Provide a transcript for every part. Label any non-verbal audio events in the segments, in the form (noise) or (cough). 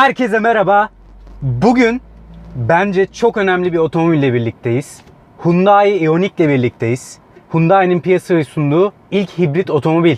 Herkese merhaba. Bugün bence çok önemli bir otomobille birlikteyiz. Hyundai Ioniq ile birlikteyiz. Hyundai'nin piyasaya sunduğu ilk hibrit otomobil.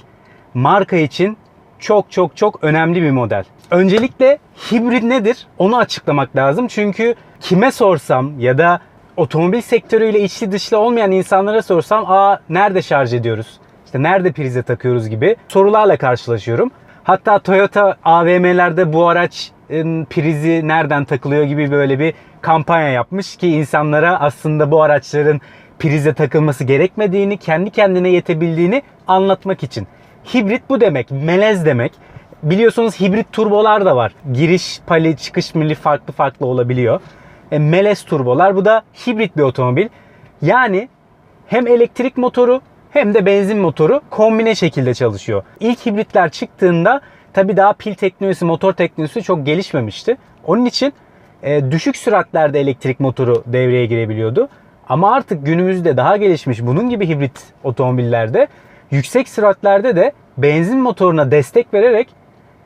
Marka için çok çok çok önemli bir model. Öncelikle hibrit nedir? Onu açıklamak lazım. Çünkü kime sorsam ya da otomobil sektörüyle içli dışlı olmayan insanlara sorsam aa nerede şarj ediyoruz? İşte nerede prize takıyoruz gibi sorularla karşılaşıyorum. Hatta Toyota AVM'lerde bu araçın prizi nereden takılıyor gibi böyle bir kampanya yapmış ki insanlara aslında bu araçların prize takılması gerekmediğini, kendi kendine yetebildiğini anlatmak için. Hibrit bu demek, melez demek. Biliyorsunuz hibrit turbolar da var. Giriş pali, çıkış mili farklı farklı olabiliyor. E, melez turbolar. Bu da hibrit bir otomobil. Yani hem elektrik motoru hem de benzin motoru kombine şekilde çalışıyor. İlk hibritler çıktığında tabii daha pil teknolojisi, motor teknolojisi çok gelişmemişti. Onun için e, düşük süratlerde elektrik motoru devreye girebiliyordu. Ama artık günümüzde daha gelişmiş bunun gibi hibrit otomobillerde yüksek süratlerde de benzin motoruna destek vererek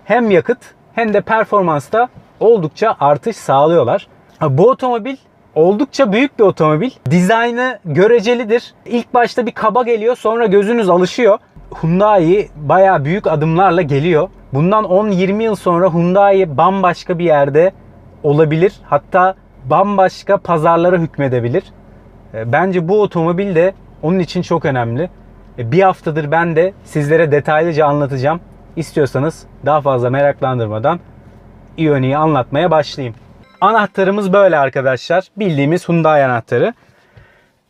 hem yakıt hem de performansta oldukça artış sağlıyorlar. Bu otomobil oldukça büyük bir otomobil. Dizaynı görecelidir. İlk başta bir kaba geliyor sonra gözünüz alışıyor. Hyundai bayağı büyük adımlarla geliyor. Bundan 10-20 yıl sonra Hyundai bambaşka bir yerde olabilir. Hatta bambaşka pazarlara hükmedebilir. E, Bence bu otomobil de onun için çok önemli. E, Bir haftadır ben de sizlere detaylıca anlatacağım. İstiyorsanız daha fazla meraklandırmadan Ioniq'i anlatmaya başlayayım. Anahtarımız böyle arkadaşlar. Bildiğimiz Hyundai anahtarı.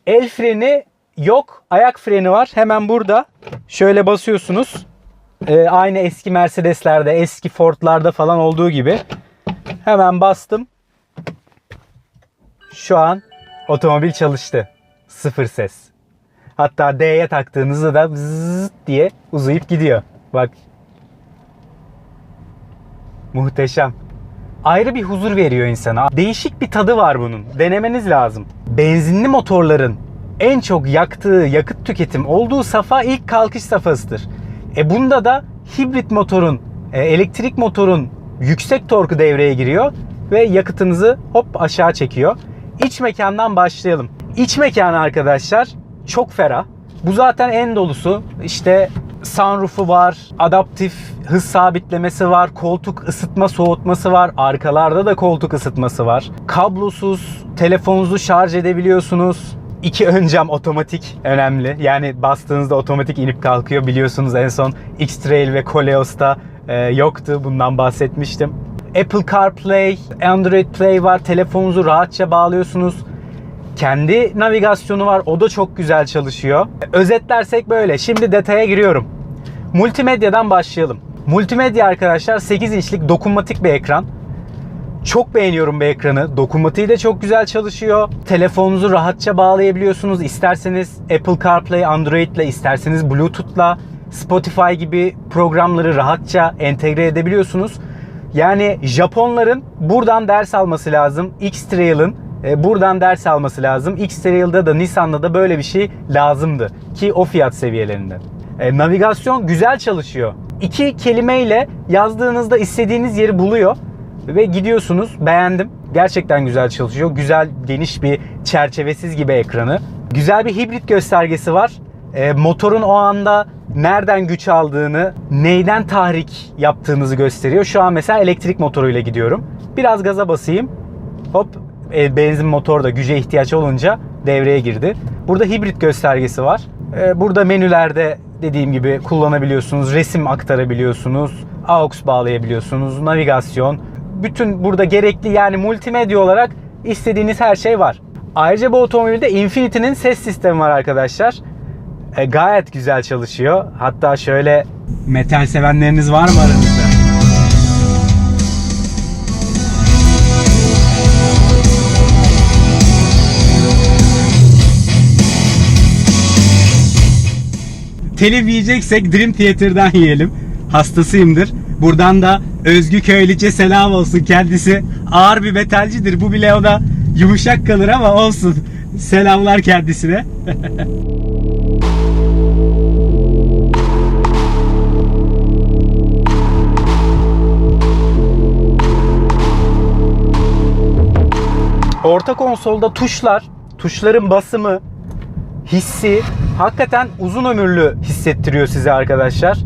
El freni yok. Ayak freni var. Hemen burada. Şöyle basıyorsunuz. Ee, aynı eski Mercedes'lerde, eski Ford'larda falan olduğu gibi. Hemen bastım. Şu an otomobil çalıştı. Sıfır ses. Hatta D'ye taktığınızda da zzzz diye uzayıp gidiyor. Bak. Muhteşem. Ayrı bir huzur veriyor insana. Değişik bir tadı var bunun. Denemeniz lazım. Benzinli motorların en çok yaktığı yakıt tüketim olduğu safa ilk kalkış safhasıdır. E bunda da hibrit motorun, e, elektrik motorun yüksek torku devreye giriyor ve yakıtınızı hop aşağı çekiyor. İç mekandan başlayalım. İç mekanı arkadaşlar çok ferah. Bu zaten en dolusu. İşte sunroof'u var, adaptif hız sabitlemesi var, koltuk ısıtma soğutması var, arkalarda da koltuk ısıtması var. Kablosuz telefonunuzu şarj edebiliyorsunuz. İki ön cam otomatik önemli. Yani bastığınızda otomatik inip kalkıyor. Biliyorsunuz en son X-Trail ve Koleos'ta e, yoktu. Bundan bahsetmiştim. Apple CarPlay, Android Play var. Telefonunuzu rahatça bağlıyorsunuz. Kendi navigasyonu var. O da çok güzel çalışıyor. Özetlersek böyle. Şimdi detaya giriyorum. Multimedyadan başlayalım. Multimedya arkadaşlar 8 inçlik dokunmatik bir ekran. Çok beğeniyorum bu ekranı. Dokunmatiği de çok güzel çalışıyor. Telefonunuzu rahatça bağlayabiliyorsunuz. İsterseniz Apple CarPlay, Android ile, isterseniz Bluetooth'la, Spotify gibi programları rahatça entegre edebiliyorsunuz. Yani Japonların buradan ders alması lazım. X-Trail'ın e, buradan ders alması lazım. X-Trail'da da Nissan'da da böyle bir şey lazımdı. Ki o fiyat seviyelerinde. E, navigasyon güzel çalışıyor. İki kelimeyle yazdığınızda istediğiniz yeri buluyor ve gidiyorsunuz. Beğendim. Gerçekten güzel çalışıyor. Güzel geniş bir çerçevesiz gibi ekranı. Güzel bir hibrit göstergesi var. E, motorun o anda nereden güç aldığını, neyden tahrik yaptığınızı gösteriyor. Şu an mesela elektrik motoruyla gidiyorum. Biraz gaza basayım. Hop e, benzin motor da güce ihtiyaç olunca devreye girdi. Burada hibrit göstergesi var. E, burada menülerde dediğim gibi kullanabiliyorsunuz. Resim aktarabiliyorsunuz. AUX bağlayabiliyorsunuz. Navigasyon. Bütün burada gerekli yani multimedya olarak istediğiniz her şey var. Ayrıca bu otomobilde Infinity'nin ses sistemi var arkadaşlar. E, gayet güzel çalışıyor. Hatta şöyle metal sevenleriniz var mı aranızda? Telif yiyeceksek Dream Theater'dan yiyelim. Hastasıyımdır. Buradan da Özgü Köylüce selam olsun. Kendisi ağır bir metalcidir. Bu bile ona yumuşak kalır ama olsun. Selamlar kendisine. (laughs) Orta konsolda tuşlar, tuşların basımı, hissi hakikaten uzun ömürlü hissettiriyor size arkadaşlar.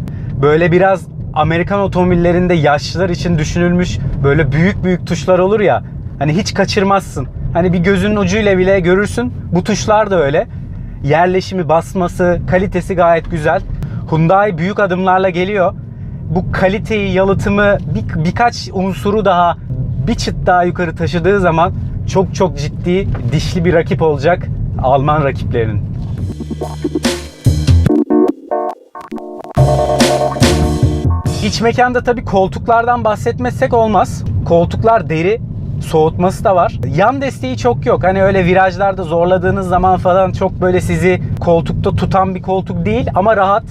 Böyle biraz Amerikan otomobillerinde yaşlılar için düşünülmüş böyle büyük büyük tuşlar olur ya. Hani hiç kaçırmazsın. Hani bir gözünün ucuyla bile görürsün. Bu tuşlar da öyle. Yerleşimi, basması, kalitesi gayet güzel. Hyundai büyük adımlarla geliyor. Bu kaliteyi, yalıtımı bir, birkaç unsuru daha bir çıt daha yukarı taşıdığı zaman çok çok ciddi dişli bir rakip olacak Alman rakiplerinin. İç mekanda tabii koltuklardan bahsetmezsek olmaz. Koltuklar deri, soğutması da var. Yan desteği çok yok. Hani öyle virajlarda zorladığınız zaman falan çok böyle sizi koltukta tutan bir koltuk değil ama rahat.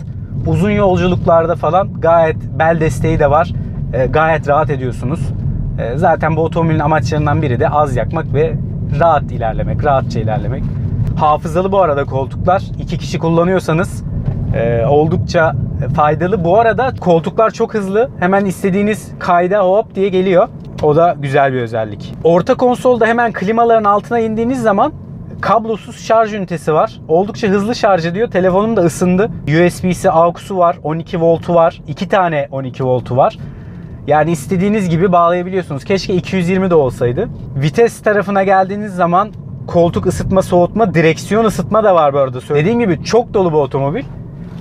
Uzun yolculuklarda falan gayet bel desteği de var. E, gayet rahat ediyorsunuz. E, zaten bu otomobilin amaçlarından biri de az yakmak ve rahat ilerlemek, rahatça ilerlemek. Hafızalı bu arada koltuklar. iki kişi kullanıyorsanız e, oldukça faydalı. Bu arada koltuklar çok hızlı. Hemen istediğiniz kayda hop diye geliyor. O da güzel bir özellik. Orta konsolda hemen klimaların altına indiğiniz zaman kablosuz şarj ünitesi var. Oldukça hızlı şarj ediyor. Telefonum da ısındı. USB'si, AUX'u var. 12 voltu var. 2 tane 12 voltu var. Yani istediğiniz gibi bağlayabiliyorsunuz. Keşke 220 de olsaydı. Vites tarafına geldiğiniz zaman koltuk ısıtma, soğutma, direksiyon ısıtma da var bu arada. Dediğim gibi çok dolu bir otomobil.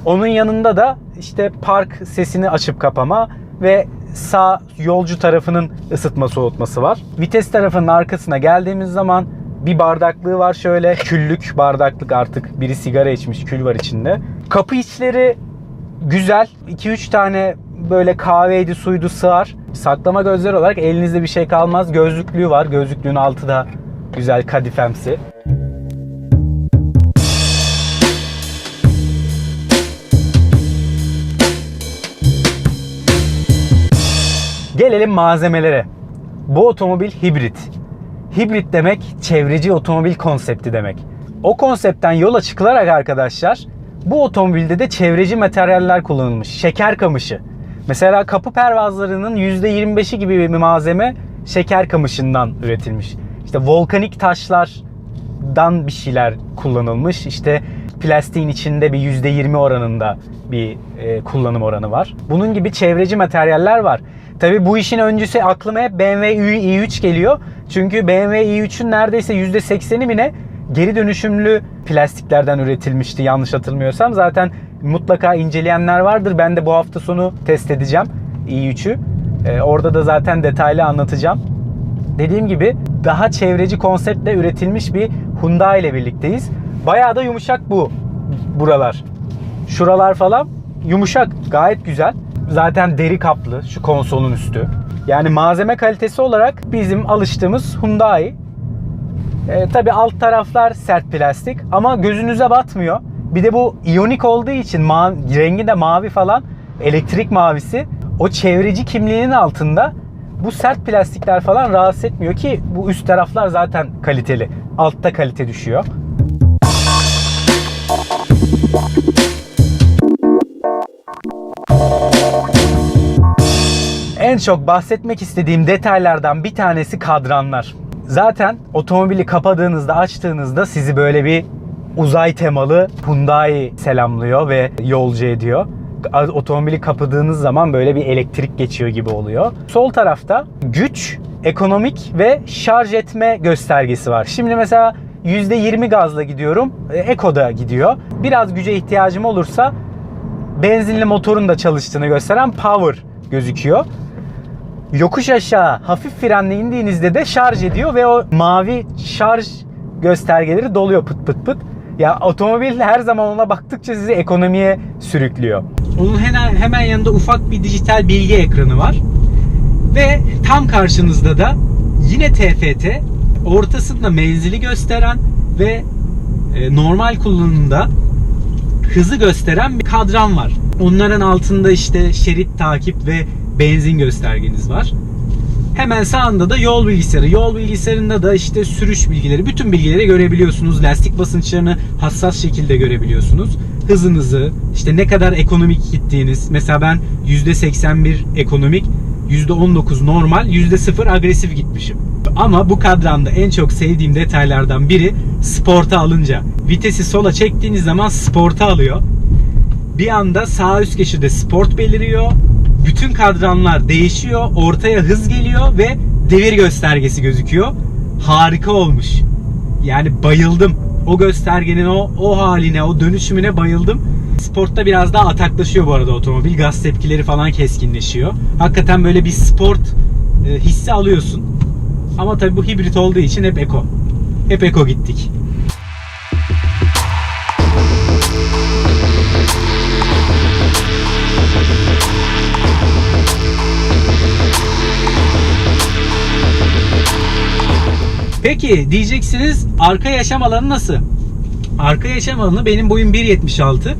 Onun yanında da işte park sesini açıp kapama ve sağ yolcu tarafının ısıtma soğutması var. Vites tarafının arkasına geldiğimiz zaman bir bardaklığı var şöyle küllük bardaklık artık biri sigara içmiş kül var içinde. Kapı içleri güzel. 2-3 tane böyle kahveydi suydu sığar. Saklama gözleri olarak elinizde bir şey kalmaz. Gözlüklüğü var. Gözlüklüğün altı da güzel kadifemsi. Gelelim malzemelere. Bu otomobil hibrit. Hibrit demek çevreci otomobil konsepti demek. O konseptten yola çıkılarak arkadaşlar bu otomobilde de çevreci materyaller kullanılmış. Şeker kamışı. Mesela kapı pervazlarının %25'i gibi bir malzeme şeker kamışından üretilmiş. İşte volkanik taşlardan bir şeyler kullanılmış. İşte plastiğin içinde bir %20 oranında bir e, kullanım oranı var. Bunun gibi çevreci materyaller var. Tabi bu işin öncüsü aklıma hep BMW i3 geliyor. Çünkü BMW i3'ün neredeyse %80'i mi ne geri dönüşümlü plastiklerden üretilmişti yanlış hatırlamıyorsam. Zaten mutlaka inceleyenler vardır. Ben de bu hafta sonu test edeceğim i3'ü. Ee, orada da zaten detaylı anlatacağım. Dediğim gibi daha çevreci konseptle üretilmiş bir Hyundai ile birlikteyiz. Bayağı da yumuşak bu buralar. Şuralar falan yumuşak, gayet güzel. Zaten deri kaplı şu konsolun üstü. Yani malzeme kalitesi olarak bizim alıştığımız Hyundai. E, tabii alt taraflar sert plastik ama gözünüze batmıyor. Bir de bu iyonik olduğu için rengi de mavi falan elektrik mavisi. O çevreci kimliğinin altında bu sert plastikler falan rahatsız etmiyor ki bu üst taraflar zaten kaliteli. Altta kalite düşüyor. En çok bahsetmek istediğim detaylardan bir tanesi kadranlar. Zaten otomobili kapadığınızda, açtığınızda sizi böyle bir uzay temalı Hyundai selamlıyor ve yolcu ediyor. Otomobili kapadığınız zaman böyle bir elektrik geçiyor gibi oluyor. Sol tarafta güç, ekonomik ve şarj etme göstergesi var. Şimdi mesela %20 gazla gidiyorum. Eko'da gidiyor. Biraz güce ihtiyacım olursa benzinli motorun da çalıştığını gösteren power gözüküyor. Yokuş aşağı hafif frenle indiğinizde de şarj ediyor ve o mavi şarj göstergeleri doluyor pıt pıt pıt. Ya otomobil her zaman ona baktıkça sizi ekonomiye sürüklüyor. Onun hemen, hemen yanında ufak bir dijital bilgi ekranı var. Ve tam karşınızda da yine TFT ortasında menzili gösteren ve e, normal kullanımda hızı gösteren bir kadran var. Onların altında işte şerit takip ve benzin göstergeniz var. Hemen sağında da yol bilgisayarı. Yol bilgisayarında da işte sürüş bilgileri, bütün bilgileri görebiliyorsunuz. Lastik basınçlarını hassas şekilde görebiliyorsunuz. Hızınızı, işte ne kadar ekonomik gittiğiniz. Mesela ben %81 ekonomik, %19 normal, %0 agresif gitmişim. Ama bu kadranda en çok sevdiğim detaylardan biri sporta alınca. Vitesi sola çektiğiniz zaman sporta alıyor. Bir anda sağ üst köşede sport beliriyor. Bütün kadranlar değişiyor. Ortaya hız geliyor ve devir göstergesi gözüküyor. Harika olmuş. Yani bayıldım. O göstergenin o o haline, o dönüşümüne bayıldım. Sportta biraz daha ataklaşıyor bu arada otomobil. Gaz tepkileri falan keskinleşiyor. Hakikaten böyle bir sport e, hissi alıyorsun. Ama tabii bu hibrit olduğu için hep eko. Hep eko gittik. Peki diyeceksiniz arka yaşam alanı nasıl? Arka yaşam alanı benim boyum 1.76.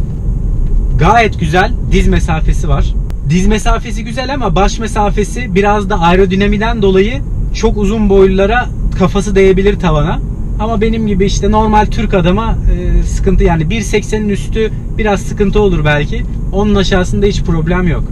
Gayet güzel diz mesafesi var. Diz mesafesi güzel ama baş mesafesi biraz da aerodinamiden dolayı çok uzun boylulara kafası değebilir tavana. Ama benim gibi işte normal Türk adama e, sıkıntı yani 1.80'in üstü biraz sıkıntı olur belki. Onun aşağısında hiç problem yok.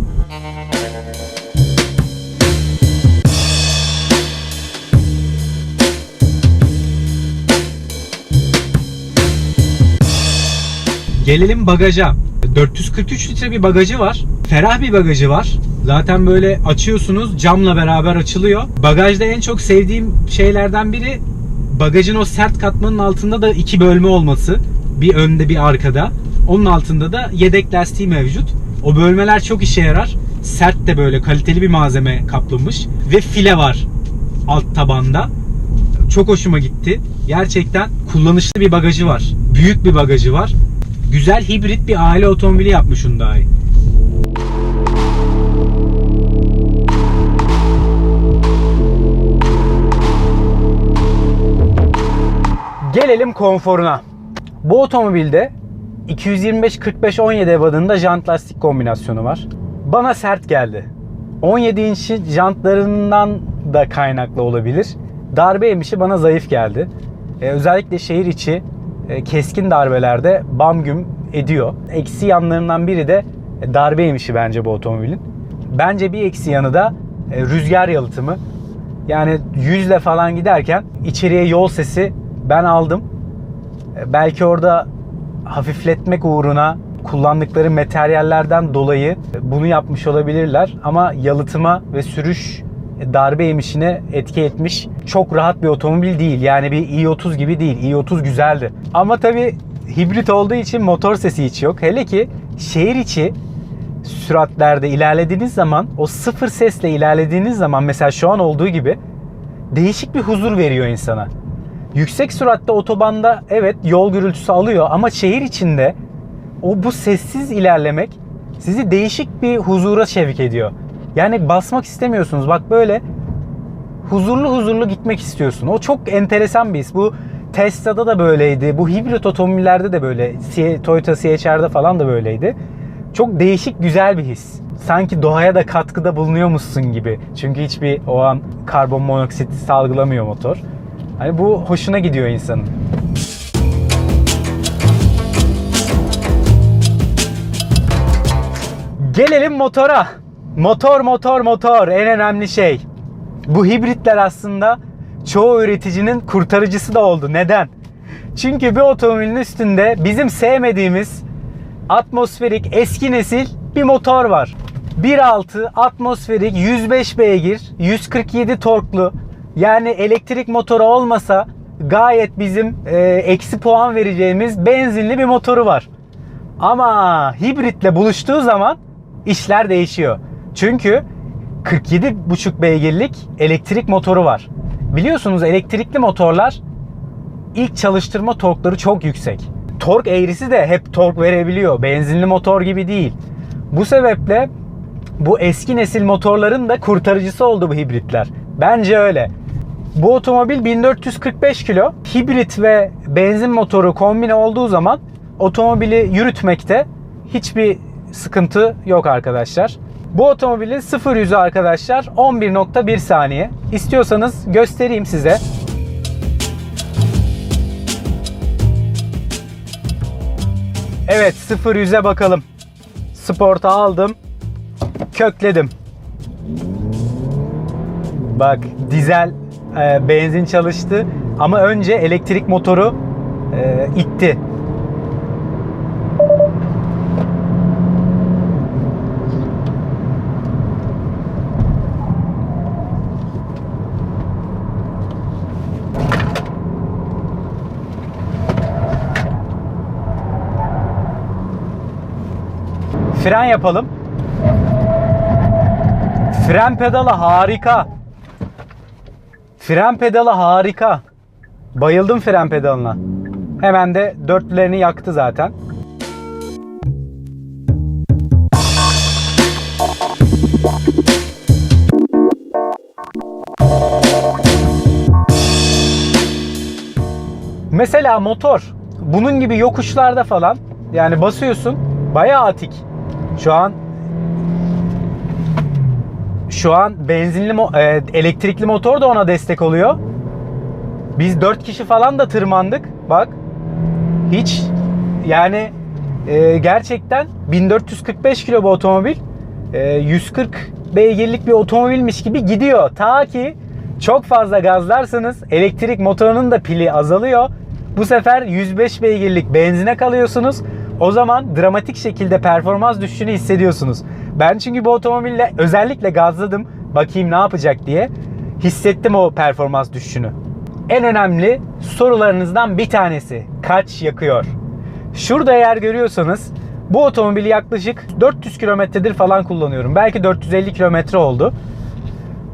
Gelelim bagaja. 443 litre bir bagajı var. Ferah bir bagajı var. Zaten böyle açıyorsunuz camla beraber açılıyor. Bagajda en çok sevdiğim şeylerden biri bagajın o sert katmanın altında da iki bölme olması. Bir önde bir arkada. Onun altında da yedek lastiği mevcut. O bölmeler çok işe yarar. Sert de böyle kaliteli bir malzeme kaplamış. Ve file var alt tabanda. Çok hoşuma gitti. Gerçekten kullanışlı bir bagajı var. Büyük bir bagajı var. Güzel hibrit bir aile otomobili yapmış Hyundai. Gelelim konforuna. Bu otomobilde 225-45-17 ebatında jant lastik kombinasyonu var. Bana sert geldi. 17 inç jantlarından da kaynaklı olabilir. Darbe emişi bana zayıf geldi. Ee, özellikle şehir içi keskin darbelerde bam güm ediyor. Eksi yanlarından biri de darbe emişi bence bu otomobilin. Bence bir eksi yanı da e, rüzgar yalıtımı. Yani yüzle falan giderken içeriye yol sesi ben aldım. E, Belki orada hafifletmek uğruna kullandıkları materyallerden dolayı bunu yapmış olabilirler. Ama yalıtıma ve sürüş darbe emişine etki etmiş. Çok rahat bir otomobil değil. Yani bir i30 gibi değil. i30 güzeldi. Ama tabii hibrit olduğu için motor sesi hiç yok. Hele ki şehir içi süratlerde ilerlediğiniz zaman o sıfır sesle ilerlediğiniz zaman mesela şu an olduğu gibi değişik bir huzur veriyor insana. Yüksek süratte otobanda evet yol gürültüsü alıyor ama şehir içinde o bu sessiz ilerlemek sizi değişik bir huzura sevk ediyor. Yani basmak istemiyorsunuz. Bak böyle huzurlu huzurlu gitmek istiyorsun. O çok enteresan bir his. Bu Tesla'da da böyleydi. Bu hibrit otomobillerde de böyle. Toyota CHR'da falan da böyleydi. Çok değişik güzel bir his. Sanki doğaya da katkıda bulunuyormuşsun gibi. Çünkü hiçbir o an karbon monoksit salgılamıyor motor. Hani bu hoşuna gidiyor insanın. Gelelim motora. Motor motor motor en önemli şey. Bu hibritler aslında çoğu üreticinin kurtarıcısı da oldu. Neden? Çünkü bir otomobilin üstünde bizim sevmediğimiz atmosferik eski nesil bir motor var. 1.6 atmosferik 105 beygir 147 torklu yani elektrik motoru olmasa gayet bizim e, eksi puan vereceğimiz benzinli bir motoru var. Ama hibritle buluştuğu zaman işler değişiyor. Çünkü 47,5 beygirlik elektrik motoru var. Biliyorsunuz elektrikli motorlar ilk çalıştırma torkları çok yüksek. Tork eğrisi de hep tork verebiliyor. Benzinli motor gibi değil. Bu sebeple bu eski nesil motorların da kurtarıcısı oldu bu hibritler. Bence öyle. Bu otomobil 1445 kilo. Hibrit ve benzin motoru kombine olduğu zaman otomobili yürütmekte hiçbir sıkıntı yok arkadaşlar. Bu otomobilin 0 yüzü arkadaşlar 11.1 saniye. İstiyorsanız göstereyim size. Evet 0 yüze bakalım. Sport'a aldım. Kökledim. Bak dizel e, benzin çalıştı ama önce elektrik motoru e, itti. Fren yapalım. Fren pedalı harika. Fren pedalı harika. Bayıldım fren pedalına. Hemen de dörtlülerini yaktı zaten. Mesela motor bunun gibi yokuşlarda falan yani basıyorsun bayağı atik. Şu an şu an benzinli e, elektrikli motor da ona destek oluyor. Biz 4 kişi falan da tırmandık. Bak. Hiç yani e, gerçekten 1445 kilo bu otomobil. E, 140 beygirlik bir otomobilmiş gibi gidiyor. Ta ki çok fazla gazlarsanız elektrik motorunun da pili azalıyor. Bu sefer 105 beygirlik benzine kalıyorsunuz. O zaman dramatik şekilde performans düşüşünü hissediyorsunuz. Ben çünkü bu otomobille özellikle gazladım. Bakayım ne yapacak diye. Hissettim o performans düşüşünü. En önemli sorularınızdan bir tanesi. Kaç yakıyor? Şurada eğer görüyorsanız bu otomobili yaklaşık 400 kilometredir falan kullanıyorum. Belki 450 kilometre oldu.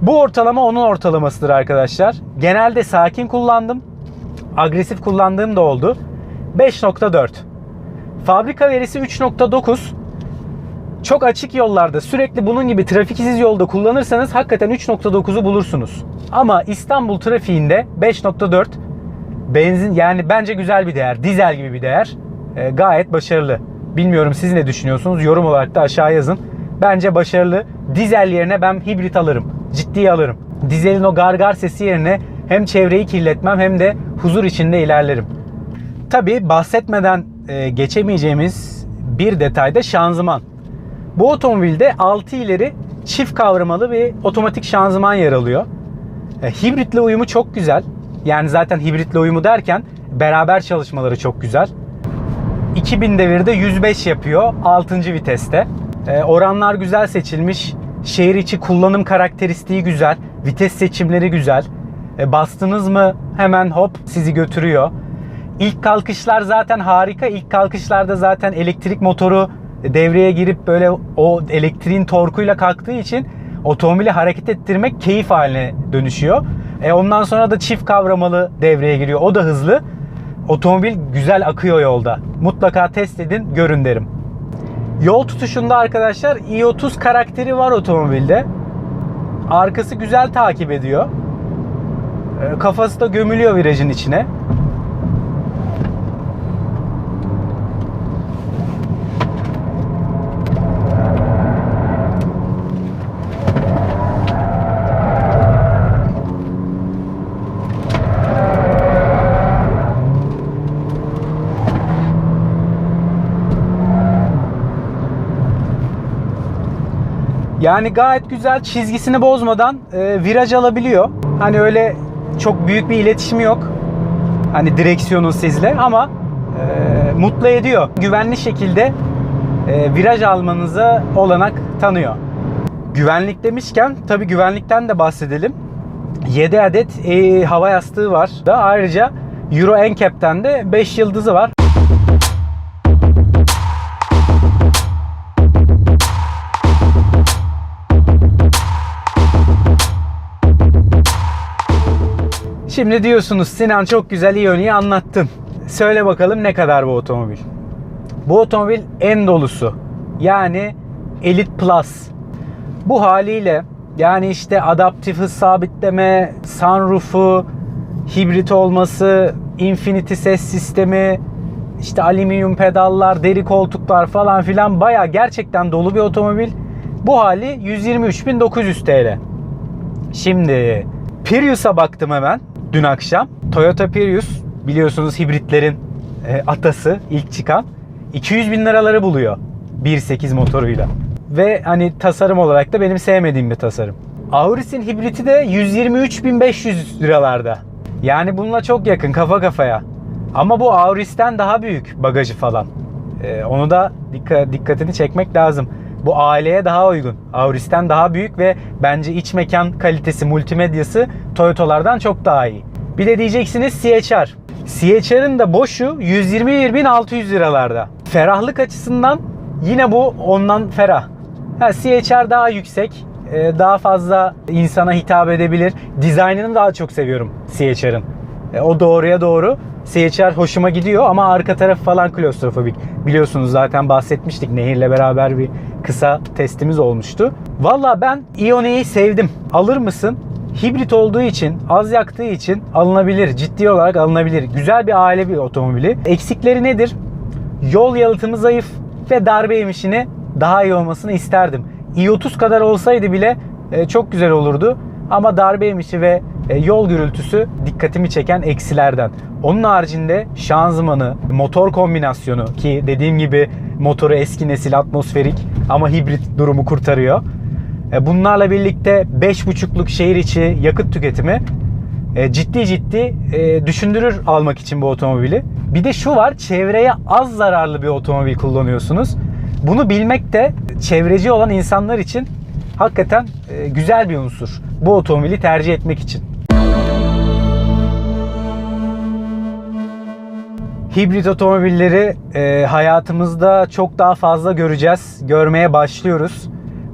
Bu ortalama onun ortalamasıdır arkadaşlar. Genelde sakin kullandım. Agresif kullandığım da oldu. 5.4. Fabrika verisi 3.9. Çok açık yollarda sürekli bunun gibi trafiksiz yolda kullanırsanız hakikaten 3.9'u bulursunuz. Ama İstanbul trafiğinde 5.4 benzin yani bence güzel bir değer. Dizel gibi bir değer. E, gayet başarılı. Bilmiyorum siz ne düşünüyorsunuz? Yorum olarak da aşağı yazın. Bence başarılı. Dizel yerine ben hibrit alırım. Ciddiye alırım. Dizelin o gargar sesi yerine hem çevreyi kirletmem hem de huzur içinde ilerlerim. Tabi bahsetmeden e, geçemeyeceğimiz bir detay da şanzıman. Bu otomobilde 6 ileri çift kavramalı bir otomatik şanzıman yer alıyor. E, hibritle uyumu çok güzel. Yani zaten hibritle uyumu derken beraber çalışmaları çok güzel. 2000 devirde 105 yapıyor 6. viteste. E, oranlar güzel seçilmiş. Şehir içi kullanım karakteristiği güzel. Vites seçimleri güzel. Bastınız mı hemen hop sizi götürüyor. İlk kalkışlar zaten harika. İlk kalkışlarda zaten elektrik motoru devreye girip böyle o elektriğin torkuyla kalktığı için otomobili hareket ettirmek keyif haline dönüşüyor. E ondan sonra da çift kavramalı devreye giriyor. O da hızlı. Otomobil güzel akıyor yolda. Mutlaka test edin, görün derim. Yol tutuşunda arkadaşlar i30 karakteri var otomobilde. Arkası güzel takip ediyor. E, Kafası da gömülüyor virajın içine. Yani gayet güzel çizgisini bozmadan e, viraj alabiliyor. Hani öyle çok büyük bir iletişim yok. Hani direksiyonun sizle ama e, mutlu ediyor. Güvenli şekilde e, viraj almanıza olanak tanıyor. Güvenlik demişken tabi güvenlikten de bahsedelim. 7 adet e, hava yastığı var. Da ayrıca Euro NCAP'ten de 5 yıldızı var. Şimdi diyorsunuz Sinan çok güzel İyoni'yi anlattın. Söyle bakalım ne kadar bu otomobil? Bu otomobil en dolusu. Yani Elite Plus. Bu haliyle yani işte adaptif hız sabitleme, sunroof'u, hibrit olması, infinity ses sistemi, işte alüminyum pedallar, deri koltuklar falan filan baya gerçekten dolu bir otomobil. Bu hali 123.900 TL. Şimdi Prius'a baktım hemen dün akşam. Toyota Prius biliyorsunuz hibritlerin e, atası ilk çıkan 200 bin liraları buluyor 1.8 motoruyla. Ve hani tasarım olarak da benim sevmediğim bir tasarım. Auris'in hibriti de 123.500 liralarda. Yani bununla çok yakın kafa kafaya. Ama bu Auris'ten daha büyük bagajı falan. Ee, onu da dikkat, dikkatini çekmek lazım. Bu aileye daha uygun. Auris'ten daha büyük ve bence iç mekan kalitesi, multimedyası Toyota'lardan çok daha iyi. Bir de diyeceksiniz CHR. CHR'ın da boşu 121.600 liralarda. Ferahlık açısından yine bu ondan ferah. Ha, CHR daha yüksek, e, daha fazla insana hitap edebilir. Dizaynını daha çok seviyorum CHR'ın. E, O doğruya doğru. CHR hoşuma gidiyor ama arka tarafı falan klostrofobik. Biliyorsunuz zaten bahsetmiştik. Nehir'le beraber bir kısa testimiz olmuştu. Valla ben Ione'yi sevdim. Alır mısın? Hibrit olduğu için, az yaktığı için alınabilir. Ciddi olarak alınabilir. Güzel bir aile bir otomobili. Eksikleri nedir? Yol yalıtımı zayıf ve darbe emişini daha iyi olmasını isterdim. i30 kadar olsaydı bile e, çok güzel olurdu. Ama darbe emişi ve e, yol gürültüsü dikkatimi çeken eksilerden. Onun haricinde şanzımanı, motor kombinasyonu ki dediğim gibi motoru eski nesil atmosferik ama hibrit durumu kurtarıyor. E, Bunlarla birlikte 5.5'luk şehir içi yakıt tüketimi e, ciddi ciddi düşündürür almak için bu otomobili. Bir de şu var çevreye az zararlı bir otomobil kullanıyorsunuz. Bunu bilmek de çevreci olan insanlar için hakikaten e, güzel bir unsur. Bu otomobili tercih etmek için. Hibrit otomobilleri e, hayatımızda çok daha fazla göreceğiz. Görmeye başlıyoruz.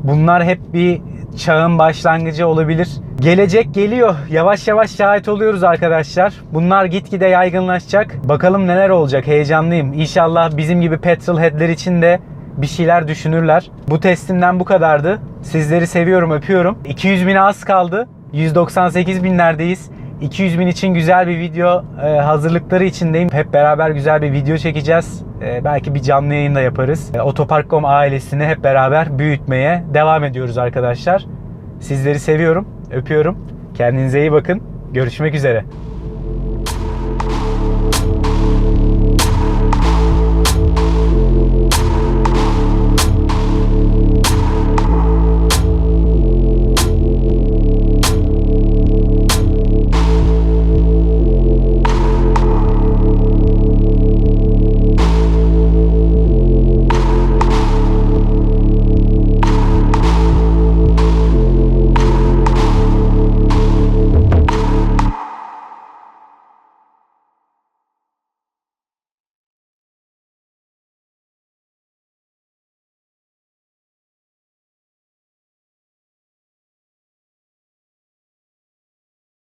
Bunlar hep bir çağın başlangıcı olabilir. Gelecek geliyor. Yavaş yavaş şahit oluyoruz arkadaşlar. Bunlar gitgide yaygınlaşacak. Bakalım neler olacak. Heyecanlıyım. İnşallah bizim gibi petrolheadler için de bir şeyler düşünürler. Bu testimden bu kadardı. Sizleri seviyorum, öpüyorum. 200 bin az kaldı. 198 binlerdeyiz. 200 bin için güzel bir video e, hazırlıkları içindeyim. Hep beraber güzel bir video çekeceğiz. E, belki bir canlı yayın da yaparız. E, Otopark.com ailesini hep beraber büyütmeye devam ediyoruz arkadaşlar. Sizleri seviyorum, öpüyorum. Kendinize iyi bakın. Görüşmek üzere.